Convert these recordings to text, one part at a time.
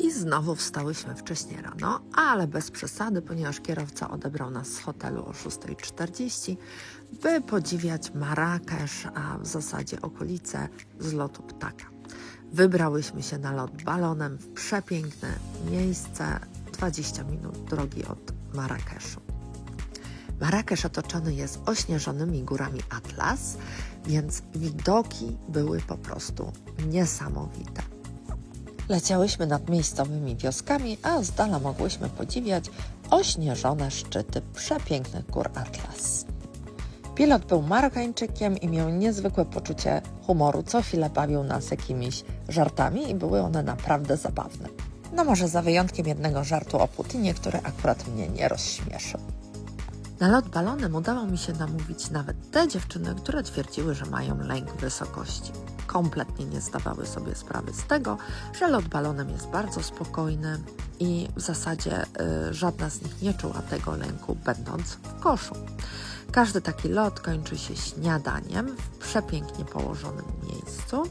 I znowu wstałyśmy wcześniej rano, ale bez przesady, ponieważ kierowca odebrał nas z hotelu o 6.40, by podziwiać Marrakesz, a w zasadzie okolice z lotu ptaka. Wybrałyśmy się na lot balonem w przepiękne miejsce, 20 minut drogi od Marrakeszu. Marrakesz otoczony jest ośnieżonymi górami Atlas, więc widoki były po prostu niesamowite. Leciałyśmy nad miejscowymi wioskami, a z dala mogłyśmy podziwiać ośnieżone szczyty przepięknych gór Atlas. Pilot był Marokańczykiem i miał niezwykłe poczucie humoru. Co chwilę bawił nas jakimiś żartami i były one naprawdę zabawne. No może za wyjątkiem jednego żartu o Putinie, który akurat mnie nie rozśmieszył. Na lot balonem udało mi się namówić nawet te dziewczyny, które twierdziły, że mają lęk wysokości. Kompletnie nie zdawały sobie sprawy z tego, że lot balonem jest bardzo spokojny i w zasadzie y, żadna z nich nie czuła tego lęku, będąc w koszu. Każdy taki lot kończy się śniadaniem w przepięknie położonym miejscu,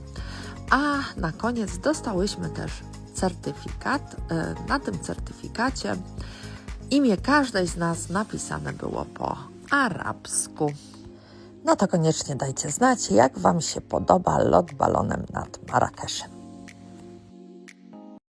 a na koniec dostałyśmy też certyfikat. Y, Na tym certyfikacie Imię każdej z nas napisane było po arabsku. No to koniecznie dajcie znać, jak Wam się podoba lot balonem nad Marrakeszem.